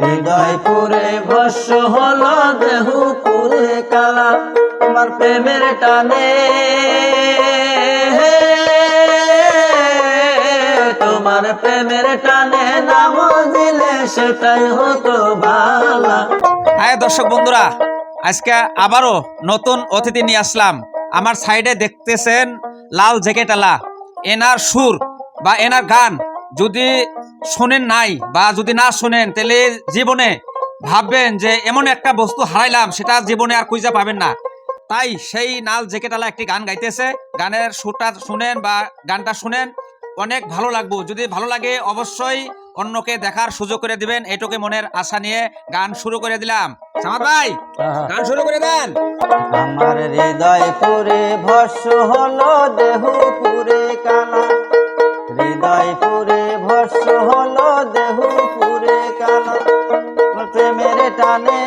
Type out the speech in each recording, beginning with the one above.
হৃদয় পুরে হলো দেহু পুরে কালা তোমার প্রেমের টানে। তোমার প্রেমের টানে নাম দিলে সেটাই হতো হ্যাঁ দর্শক বন্ধুরা, আজকে আবারও নতুন অতিথি নিয়ে আসলাম। আমার সাইডে দেখতেছেন লাল জ্যাকেটালা এনার সুর বা এনার গান। যদি শোনেন নাই বা যদি না শোনেন তাহলে জীবনে ভাববেন যে এমন একটা বস্তু হারাইলাম সেটা জীবনে আর খুঁজে পাবেন না। তাই সেই নাল জ্যাকেটালা একটি গান গাইতেছে। গানের সুরটা শুনেন বা গানটা শুনেন অনেক ভালো লাগবো। যদি ভালো লাগে অবশ্যই অন্যকে দেখার সুযোগ করে দিবেন। এটুকু মনের আশা নিয়ে গান শুরু করে দিলাম। সামাদ ভাই গান শুরু করে দেন। আমার হৃদয় পুরে ভস্য হলো দেহু পুরে কালা প্রেমের টানে।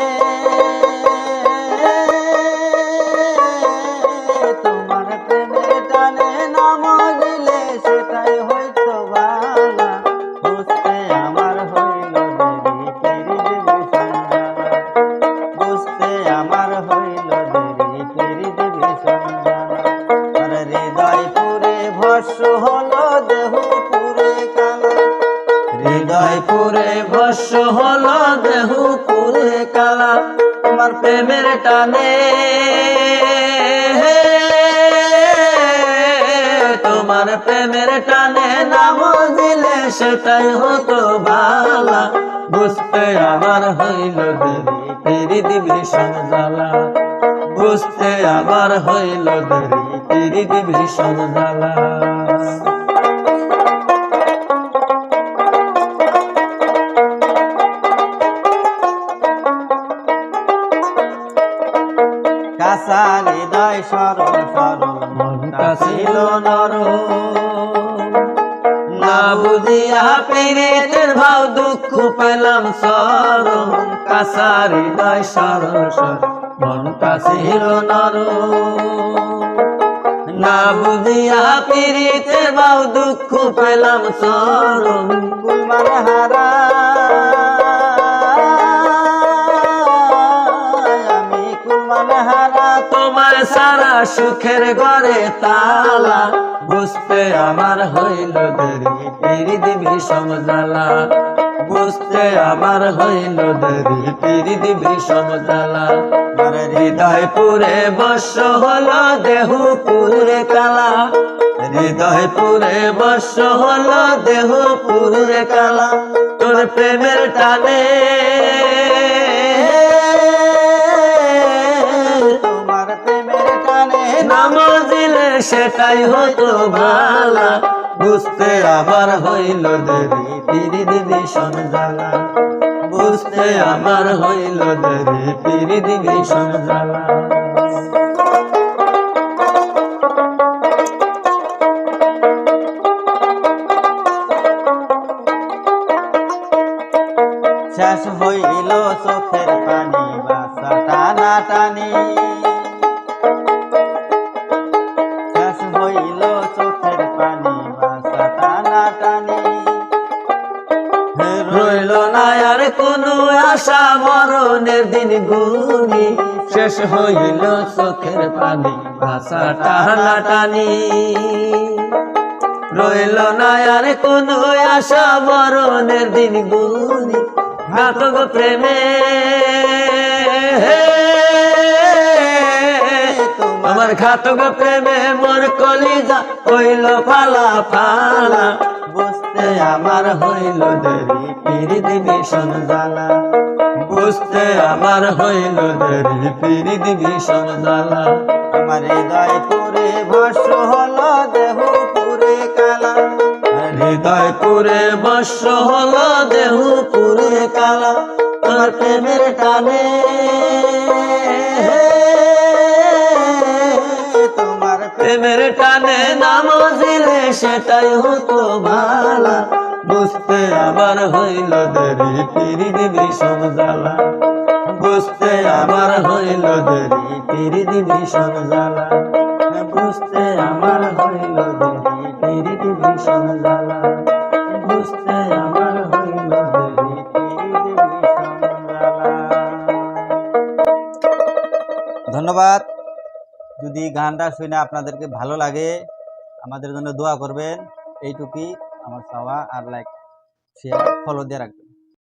পুরে ভস্য হলো দেহ পুরে কালা তোমার প্রেমের টানে। তোমার প্রেমের টানে নাম দিলে সেটাই হতো ভালা বুঝতে আমার হইল দেরি, ফিরি দিবি জ্বালা বুঝতে আমার হইল দেরি, ফিরি দিবি জ্বালা সরল সরল মনটা ছিল নর না বুঝিয়া পীড়িতের ভাব দুঃখ পেলাম সরম। কাঁচা হৃদয় সরল সরল, মনটা ছিল নর না বুঝিয়া পীড়িতের ভাব দুঃখ পেলাম সরম। সারা সুখের ঘরে তালা। বুঝতে আমার হইল দেরি পিরি দিবি সমজালা বুঝতে আমার হইল দেরি পিরি দিবি সমজালা আমার হৃদয় বর্ষ হলো দেহ পুরে কালা। হৃদয় পুরে বর্ষ হলো দেহ পুরে কালা। তোর প্রেমের টানে দিলে সেটাই হতো ভালা বুঝতে আবার হইল দেরি পিরি দিবি সমজালা বুঝতে আমার হইল দেরি পিরি দিবি সমজালা শেষ হইল চোখের পানি বাসা টানা টানি। কোনো আশা মরণের দিন গুনি শেষ হইল চোখের পানি, ভাষা টানা টানি রইল না আর কোনো আশা মরণের দিন গুনি ঘাতক প্রেমে। আমার ঘাতক প্রেমে মোর কলিজা হইল ফালা ফালা। বুঝতে আমার হইল দেরি দিবি জ্বালা। বুঝতে আমার হইল দেরি দিবি জ্বালা। আমার হৃদয় পুরে ভস্য হলো, দেহ পুরে কালা। হৃদয় পুরে বর্ষ হলো, দেহ পুরে কালা। তোমার প্রেমের টানে প্রেমের টানে নামাজিলে সেটাই হতো ভালা বুঝতে আবার হইল দেরি পিরি দিবি সমজালা বুঝতে আমার হইল দেরি পিরি দিবি সমজালা বুঝতে আমার হইল দেরি পিরি দিবি সমজালা বুঝতে আমার হইল দেরি ধন্যবাদ। যদি গানটা শুনে আপনাদেরকে ভালো লাগে, আমাদের জন্য দোয়া করবেন। এইটুকুই আমার চাওয়া। আর লাইক শেয়ার ফলো দিয়ে রাখবেন।